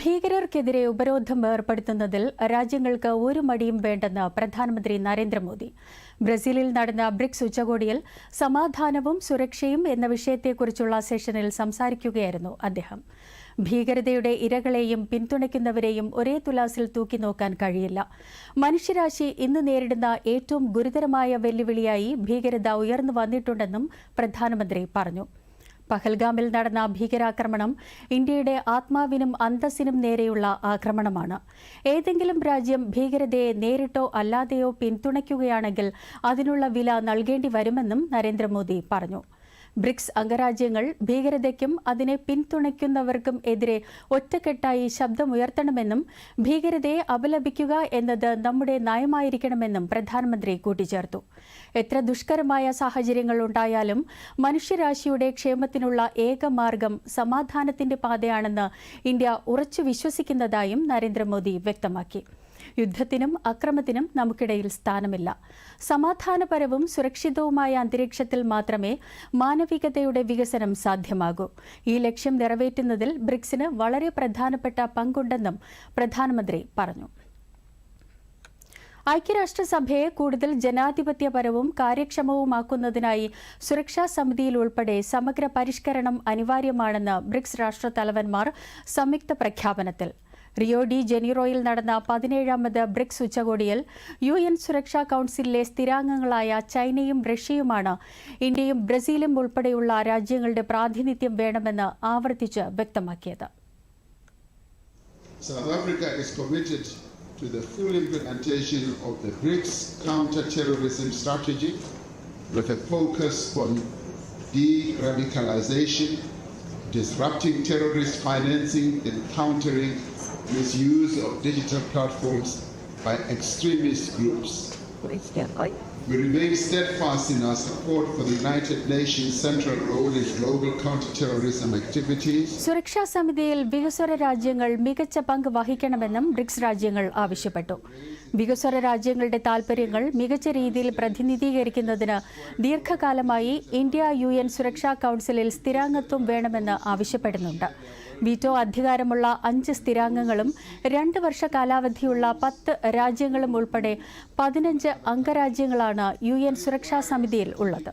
ഭീകരർക്കെതിരെ ഉപരോധം ഏർപ്പെടുത്തുന്നതിൽ രാജ്യങ്ങൾക്ക് ഒരു മടിയും വേണ്ടെന്ന് പ്രധാനമന്ത്രി നരേന്ദ്രമോദി. ബ്രസീലിൽ നടന്ന ബ്രിക്സ് ഉച്ചകോടിയിൽ സമാധാനവും സുരക്ഷയും എന്ന വിഷയത്തെക്കുറിച്ചുള്ള സെഷനിൽ സംസാരിക്കുകയായിരുന്നു അദ്ദേഹം. ഭീകരതയുടെ ഇരകളെയും പിന്തുണയ്ക്കുന്നവരെയും ഒരേ തുലാസിൽ തൂക്കി നോക്കാൻ കഴിയില്ല. മനുഷ്യരാശി ഇന്ന് നേരിടുന്ന ഏറ്റവും ഗുരുതരമായ വെല്ലുവിളിയായി ഭീകരത ഉയർന്നു വന്നിട്ടുണ്ടെന്നും പ്രധാനമന്ത്രി പറഞ്ഞു. പഹൽഗാമിൽ നടന്ന ഭീകരാക്രമണം ഇന്ത്യയുടെ ആത്മാവിനും അന്തസ്സിനും നേരെയുള്ള ആക്രമണമാണ്. ഏതെങ്കിലും രാജ്യം ഭീകരതയെ നേരിട്ടോ അല്ലാതെയോ പിന്തുണയ്ക്കുകയാണെങ്കിൽ അതിനുള്ള വില നൽകേണ്ടി വരുമെന്നും നരേന്ദ്രമോദി പറഞ്ഞു. ബ്രിക്സ് അംഗരാജ്യങ്ങൾ ഭീകരതയ്ക്കും അതിനെ പിന്തുണയ്ക്കുന്നവർക്കും എതിരെ ഒറ്റക്കെട്ടായി ശബ്ദമുയർത്തണമെന്നും ഭീകരതയെ അപലപിക്കുക എന്നത് നമ്മുടെ നയമായിരിക്കണമെന്നും പ്രധാനമന്ത്രി കൂട്ടിച്ചേർത്തു. എത്ര ദുഷ്കരമായ സാഹചര്യങ്ങൾ ഉണ്ടായാലും മനുഷ്യരാശിയുടെ ക്ഷേമത്തിനുള്ള ഏക മാർഗം സമാധാനത്തിന്റെ പാതയാണെന്ന് ഇന്ത്യ ഉറച്ചു വിശ്വസിക്കുന്നതായും നരേന്ദ്രമോദി വ്യക്തമാക്കി. യുദ്ധത്തിനും അക്രമത്തിനും നമുക്കിടയിൽ സ്ഥാനമില്ല. സമാധാനപരവും സുരക്ഷിതവുമായ അന്തരീക്ഷത്തിൽ മാത്രമേ മാനവികതയുടെ വികസനം സാധ്യമാകൂ. ഈ ലക്ഷ്യം നിറവേറ്റുന്നതിൽ ബ്രിക്സിന് വളരെ പ്രധാനപ്പെട്ട പങ്കുണ്ടെന്നും പ്രധാനമന്ത്രി പറഞ്ഞു. ഐക്യരാഷ്ട്രസഭയെ കൂടുതൽ ജനാധിപത്യപരവും കാര്യക്ഷമവുമാക്കുന്നതിനായി സുരക്ഷാ സമിതിയിൽ ഉൾപ്പെടെ സമഗ്ര പരിഷ്കരണം അനിവാര്യമാണെന്ന് ബ്രിക്സ് രാഷ്ട്രത്തലവന്മാർ സംയുക്ത പ്രഖ്യാപനത്തിൽ റിയോ ഡി ജനീറോയിൽ നടന്ന പതിനേഴാമത് ബ്രിക്സ് ഉച്ചകോടിയിൽ യു എൻ സുരക്ഷാ കൌൺസിലിലെ സ്ഥിരാംഗങ്ങളായ ചൈനയും റഷ്യയുമാണ് ഇന്ത്യയും ബ്രസീലും ഉൾപ്പെടെയുള്ള രാജ്യങ്ങളുടെ പ്രാതിനിധ്യം വേണമെന്ന് ആവർത്തിച്ച് വ്യക്തമാക്കിയത്. Misuse of digital platforms by extremist groups. We remain steadfast in our support for the United Nations' central role in global counterterrorism activities. സുരക്ഷാ സമിതിയിൽ വികസ്വര രാജ്യങ്ങൾ മികച്ച പങ്ക് വഹിക്കണമെന്നും ബ്രിക്സ് രാജ്യങ്ങൾ ആവശ്യപ്പെട്ടു വികസ്വര രാജ്യങ്ങളുടെ താൽപ്പര്യങ്ങൾ മികച്ച രീതിയിൽ പ്രതിനിധീകരിക്കുന്നതിന് ദീർഘകാലമായി ഇന്ത്യ യു എൻ സുരക്ഷാ കൗൺസിലിൽ സ്ഥിരാംഗത്വം വേണമെന്ന് ആവശ്യപ്പെടുന്നുണ്ട്. വീറ്റോ അധികാരമുള്ള അഞ്ച് സ്ഥിരാംഗങ്ങളും രണ്ട് വർഷ കാലാവധിയുള്ള പത്ത് രാജ്യങ്ങളും ഉൾപ്പെടെ പതിനഞ്ച് അംഗരാജ്യങ്ങളാണ് യു എൻ സുരക്ഷാ സമിതിയിൽ ഉള്ളത്.